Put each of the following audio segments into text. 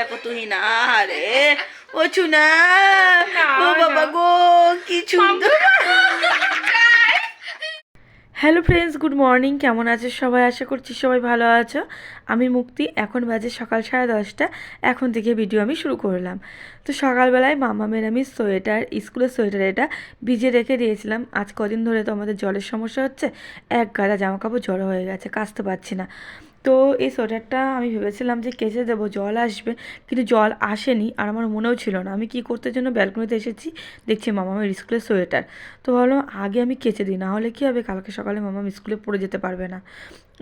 দেখো তুই না রে ও চুনা না, ও বাবা। গো কি সুন্দর। হ্যালো ফ্রেন্ডস গুড মর্নিং কেমন আছো সবাই? আশা করছি সবাই ভালো আছো। আমি মুক্তি এখন বাজে সকাল সাড়ে দশটা। এখন থেকে ভিডিও আমি শুরু করলাম। তো সকালবেলায় মামামের আমি সোয়েটার স্কুলের সোয়েটার এটা ভিজে রেখে দিয়েছিলাম। আজ কদিন ধরে তো আমাদের জলের সমস্যা হচ্ছে এক গাদা জামা কাপড় জড়ো হয়ে গেছে কাচতে পারছি না। তো এই সোয়েটারটা আমি ভেবেছিলাম যে কেচে দেবো, জল আসবে, কিন্তু জল আসেনি আর আমার মনেও ছিল না। আমি কি করতে জন্য ব্যালকনিতে এসেছি? দেখছি মামামের স্কুলের সোয়েটার। তো ভাবলাম আগে আমি কেচে দিই, না হলে কী হবে? কালকে সকালে মামাম স্কুলে পড়ে যেতে পারবে না।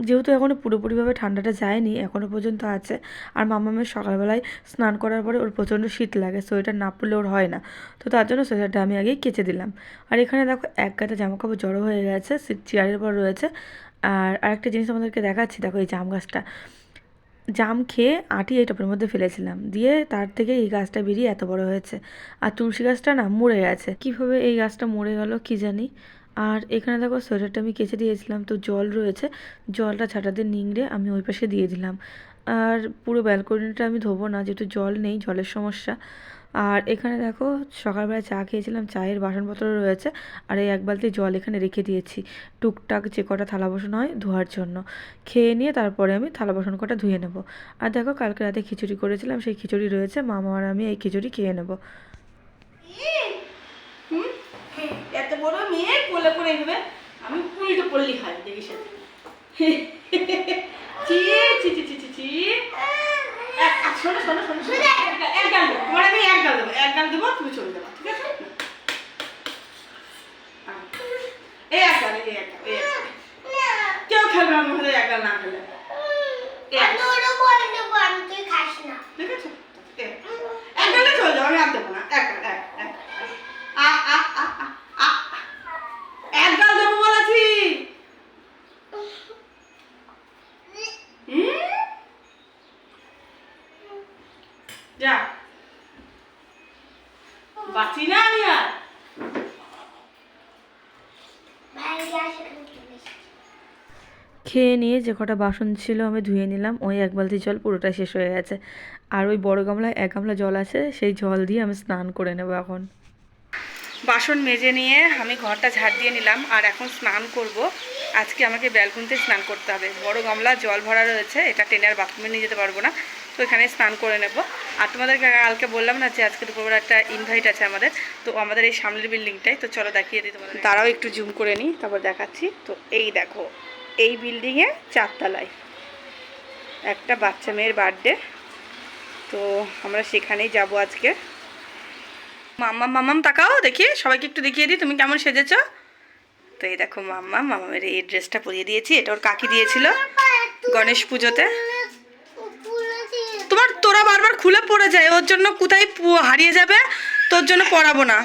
যেহেতু এখনও পুরোপুরিভাবে ঠান্ডাটা যায়নি এখনও পর্যন্ত আছে। আর মামামের সকালবেলায় স্নান করার পরে ওর প্রচণ্ড শীত লাগে, সোয়েটার না পরলে ওর হয় না। তো তার জন্য সোয়েটারটা আমি আগেই কেচে দিলাম। আর এখানে দেখো এক গাদা জামাকাপড় জড়ো হয়ে গেছে চেয়ারের পর রয়েছে। আর আরেকটা জিনিস আমাদেরকে দেখাচ্ছি, দেখো এই জাম গাছটা। জাম খেয়ে আটি এই টপের মধ্যে ফেলেছিলাম। দিয়ে তার থেকে এই গাছটা বেরিয়ে এত বড় হয়েছে। আর তুলসী গাছটা না মরে গেছে। কীভাবে এই গাছটা মরে গেল কি জানি? আর এখানে দেখো সোয়েটারটা আমি কেচে দিয়েছিলাম, তো জল রয়েছে। জলটা ছাটা দিয়ে নিংড়ে আমি ওই পাশে দিয়ে দিলাম। আর পুরো ব্যালকনিটা আমি ধোবো না, যেহেতু জল নেই, জলের সমস্যা। আর এখানে দেখো সকালবেলা চা খেয়েছিলাম, চায়ের বাসনপত্র রয়েছে আর এই এক বালতি জল এখানে রেখে দিয়েছি। টুকটাক যে কটা থালা বাসন হয় ধোয়ার জন্য। খেয়ে নিয়ে তারপরে আমি থালা বাসন কটা ধুয়ে নেব। আর দেখো কালকে রাতে খিচুড়ি করেছিলাম, সেই খিচুড়ি রয়েছে, মামা আর আমি এই খিচুড়ি খেয়ে নেব। এত বড় মেয়ে আমি খাই দেখি সে চি চি চি চি চি চি এক- এক- শোনো শোনো শোনো শোনো। এক- গান গাল দেবো তোমার আমি এক গাল দেবো এক গাল দেবো তুমি চলে যাব ঠিক আছে। এই এক গাল এই এক গাল এই। কেউ খেলবে আমার মধ্যে এক গাল না খেলে ঠিক আছে। এক গালে চলে যাব আমি আর দেবো না এক গাল এক এক আ আ আ আ আ এক গাল দেবো বলেছি হুম? যা। বাঁচি না আমি আর। খেয়ে নিয়ে যে কটা বাসন ছিল আমি ধুয়ে নিলাম ওই এক বালতি জল পুরোটা শেষ হয়ে গেছে। আর ওই বড় গামলায় এক গামলা জল আছে সেই জল দিয়ে আমি স্নান করে নেব এখন। বাসন মেজে নিয়ে আমি ঘরটা ঝাড় দিয়ে নিলাম আর এখন স্নান করব। আজকে আমাকে ব্যালকনিতে স্নান করতে হবে। বড় গামলা জল ভরা রয়েছে এটা টেনে আর বাথরুমে নিয়ে যেতে পারব না। এখানে স্নান করে নেব। আর তোমাদেরকে কালকে বললাম না যে আজকে দুপুরবেলা একটা ইনভাইট আছে আমাদের, তো আমাদের এই সামনের বিল্ডিংটাই তো চলো দেখিয়ে দিই তোমাদের তারাও একটু জুম করে নিই, তারপর দেখাচ্ছি। তো এই দেখো, এই বিল্ডিংয়ে চারতলায়, একটা বাচ্চা মেয়ের বার্থডে তো আমরা সেখানেই যাব আজকে। মাম্মা, মাম্মাম তাকাও দেখি, সবাইকে একটু দেখিয়ে দিই, তুমি কেমন সেজেছো? তো এই দেখো মাম্মা মামামের এই ড্রেসটা পরিয়ে দিয়েছি, এটা ওর কাকি দিয়েছিল গণেশ পুজোতে। তোরা বারবার খুলে পড়ে যায় ওর জন্য কোথায় হারিয়ে যাবে তোর জন্য পরাবো না।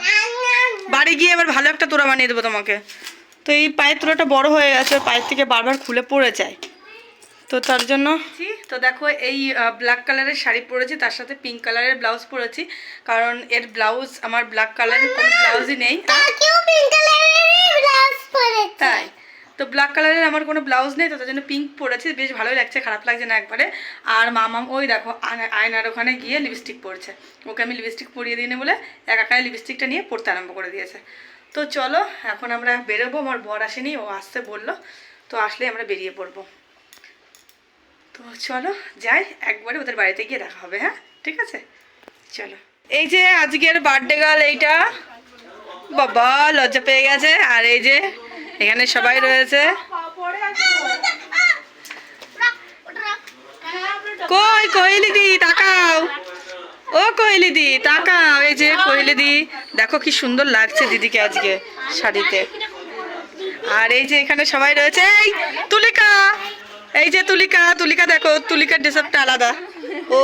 বাড়ি গিয়ে এবার ভালো একটা তোরা বানিয়ে দেবো তোমাকে। তো এই পায়ের তোরাটা বড় হয়ে গেছে পায়ের থেকে বারবার খুলে পড়ে যায়। তো তার জন্য তো দেখো এই ব্ল্যাক কালারের শাড়ি পরেছি তার সাথে পিঙ্ক কালারের ব্লাউজ পরেছি। কারণ এর ব্লাউজ আমার ব্ল্যাক কালারের কোনো ব্লাউজই নেই। তাই। তো ব্ল্যাক কালারের আমার কোনো ব্লাউজ নেই, তো তার জন্য পিঙ্ক পরেছি, বেশ ভালোই লাগছে, খারাপ লাগছে না একবারে। আর মামাম, ওই দেখো, আয়না- আয়নার ওখানে গিয়ে লিপস্টিক পরছে। ওকে আমি লিপস্টিক পরিয়ে দিই বলে এক একাই লিপস্টিকটা নিয়ে পড়তে আরম্ভ করে দিয়েছে। তো চলো, এখন আমরা বেরোবো, আমার বর আসেনি, ও আসতে বলল। তো আসলে আমরা বেরিয়ে পড়ব। তো চলো, যাই, একবারে ওদের বাড়িতে গিয়ে দেখা হবে হ্যাঁ? ঠিক আছে? চলো। এই যে আজকের বার্থডে গার্ল এইটা? বাবা, লজ্জা পেয়ে গেছে। আর এই যে এখানে সবাই রয়েছে। কই কইলি দি তাকাও। ও কইলি দি তাকাও। এই যে কইলি দি দেখো কি সুন্দর লাগছে দিদিকে আজকে শাড়িতে। আর এই যে এখানে সবাই রয়েছে। এই তুলিকা, এই যে তুলিকা তুলিকা দেখো, তুলিকার ড্রেসআপটা আলাদা। ও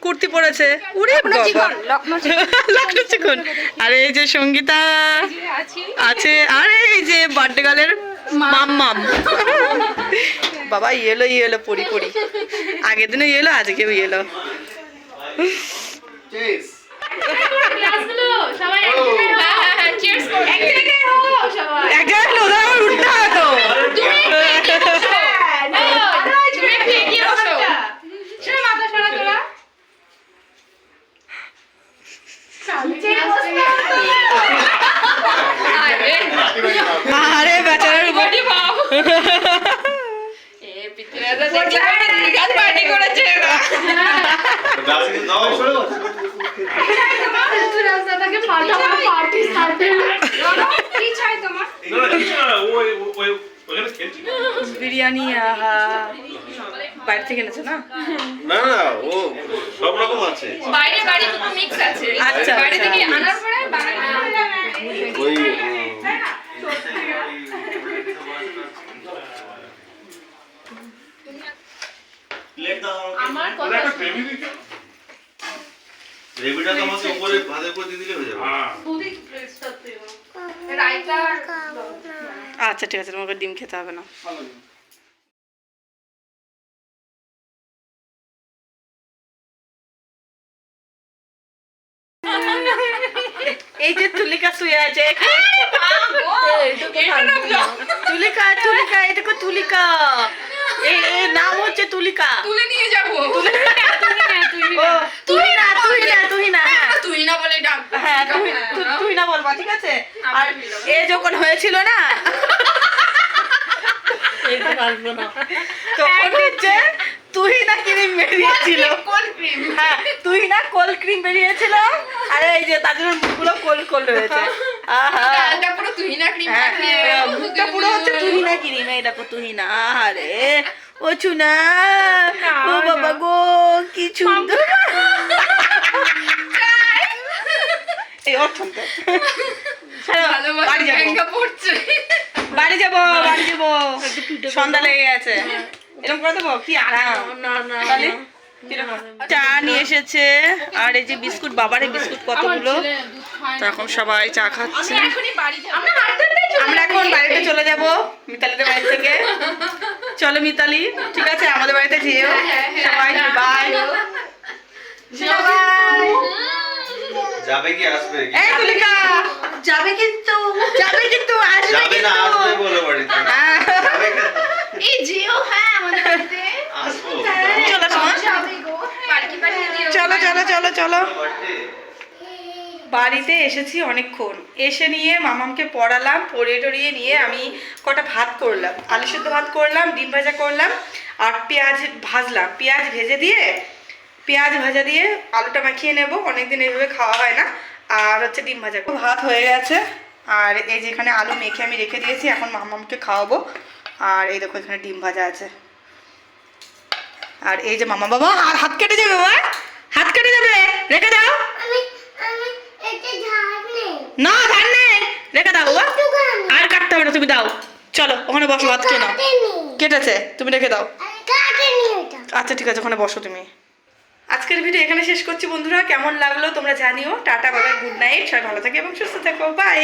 কুর্তি পরেছে। উড়ে লক্ষ্ণ চিকন আর এই যে সঙ্গীতা। আছে। আর এই যে বার্থডে গার্লের মাম্মাম। বাবা ইয়েলো ইয়েলো পরি পরি। আগের দিনে ইয়েলো আজকেও ইয়েলো। Cheers. এক জায়গায় ওদের আবার উঠতে হবে তো কাজ পার্টি করেছে এরা। ডাস্টবিন দাও রাস্তাটাকে পাঠাবো পার্টি স্টার্টেড কি চাই তোমার না না কিছু না ও ওই- ওই ওখানে খেলছি না। বিরিয়ানি আহা বাইরে থেকে এনেছে না? না না ও সব রকম আছে। বাইরে বাড়ি দুটো মিক্স আছে। আচ্ছা, বাইরে। থেকে আনার পরে বানানো ওই প্লেট দাও আমার কথা একটা প্রেমী দিকে গ্রেভিটা তো উপরে ভাতের উপর দিয়ে দিলে হয়ে যাবে। হ্যাঁ। আচ্ছা ঠিক আছে তোমাকে ডিম খেতে হবে না। এই যে তুলিকা শুয়ে আছে তুলিকা তুলিকা এটুকু তুলিকা। এই তুলিকা। তুলে নিয়ে যাব। ও তুই না তুই না তুই না হ্যাঁ। তুই না বলে ডাক হ্যাঁ তুই না বলবা ঠিক আছে? আর এ যখন হয়েছিল না তখন হচ্ছে তুই না ক্রিম বেরিয়েছিল। হ্যাঁ তুই না কোল ক্রিম বেরিয়েছিল। আর এই যে তাদের মুখগুলো কোল কোল রয়েছে। আহা। গালটা পুরো তুই না ক্রিম হ্যাঁ পুরো হচ্ছে তুই না ক্রিম এই দেখো তুই না আরে ও চুনা ও বাবা গো কি সুন্দর। এই বাড়ি যাব। বাড়ি যাব বাড়ি যাব। সন্ধ্যা লেগে গেছে। এরকম করে দেবো? কি আরাম? চা নিয়ে এসেছে। আর এই যে বিস্কুট বাবার এই বিস্কুট কতগুলো? তো এখন সবাই চা খাচ্ছে। এখনই বাড়ি যাব। আমরা এখন বাড়িতে চলে যাব। মিতালিদের বাড়ি থেকে। চলো মিতালি ঠিক আছে? আমাদের বাড়িতে যেও। সবাই বাই বাই যাবে কি আসবে এই তুলিকা। যাবে কিন্তু। যাবে কিন্তু আসবে যাবে না আসবে বলে বাড়িতে। হ্যাঁ। এই হ্যাঁ আমাদের বাড়িতে। চলো চলো চলো চলো বাড়িতে এসেছি অনেকক্ষণ। এসে নিয়ে মামামকে পড়ালাম, পড়িয়ে টড়িয়ে নিয়ে আমি কটা ভাত করলাম। আলু সেদ্ধ ভাত করলাম, ডিম ভাজা করলাম, আর পেঁয়াজ ভাজলাম। পেঁয়াজ ভেজে দিয়ে, পেঁয়াজ ভাজা দিয়ে আলুটা মাখিয়ে নেব। অনেকদিন এইভাবে খাওয়া হয় না। আর হচ্ছে ডিম ভাজা। ভাত হয়ে গেছে। আর এই যেখানে আলু মেখে আমি রেখে দিয়েছি, এখন মামামকে খাওয়াবো। আর এই দেখো এখানে ডিম ভাজা আছে। আর এই যে মামা বাবা, আর হাত কেটে যাবে বাবা, হাত কেটে যাবে, রেখে দাও। না ধান নেই রেখে দাও। বাবা আর কাটতে হবে না তুমি দাও। চলো ওখানে বসো ভাত খেয়ে নাও। কেটেছে তুমি রেখে দাও। আচ্ছা ঠিক আছে ওখানে বসো তুমি। আজকের ভিডিও এখানে শেষ করছি বন্ধুরা। কেমন লাগল তোমরা জানিও। টাটা বাবা গুড নাইট। সবাই ভালো থাকে এবং সুস্থ থাকো। বাই।